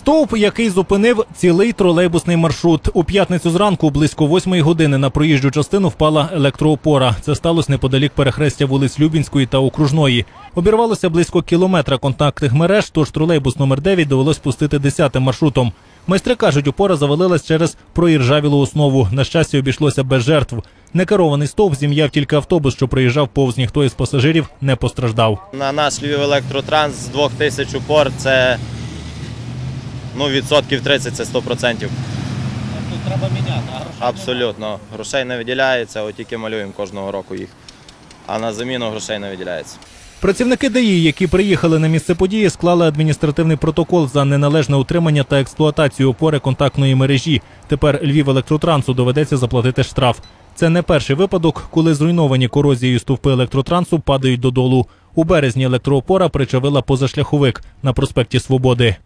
Стовп, який зупинив цілий тролейбусний маршрут. У п'ятницю зранку близько восьмої години на проїжджу частину впала електроопора. Це сталося неподалік перехрестя вулиць Любінської та Окружної. Обірвалося близько кілометра контактних мереж, тож тролейбус номер 9 довелось пустити десятим маршрутом. Майстри кажуть, опора завалилась через проіржавілу основу. На щастя, обійшлося без жертв. Некерований стовп зім'яв тільки автобус, що проїжджав повз ніхто із пасажирів не постраждав. На нас Львів електротранс з 2000 упор це ну, відсотків 30 це 100%. Тут треба міняти, а грошей Абсолютно. Грошей не виділяється, от тільки малюємо кожного року їх. А на заміну грошей не виділяється. Працівники ДАІ, які приїхали на місце події, склали адміністративний протокол за неналежне утримання та експлуатацію опори контактної мережі. Тепер Львів електротрансу доведеться заплатити штраф. Це не перший випадок, коли зруйновані корозією стовпи електротрансу падають додолу. У березні електроопора причавила позашляховик на проспекті Свободи.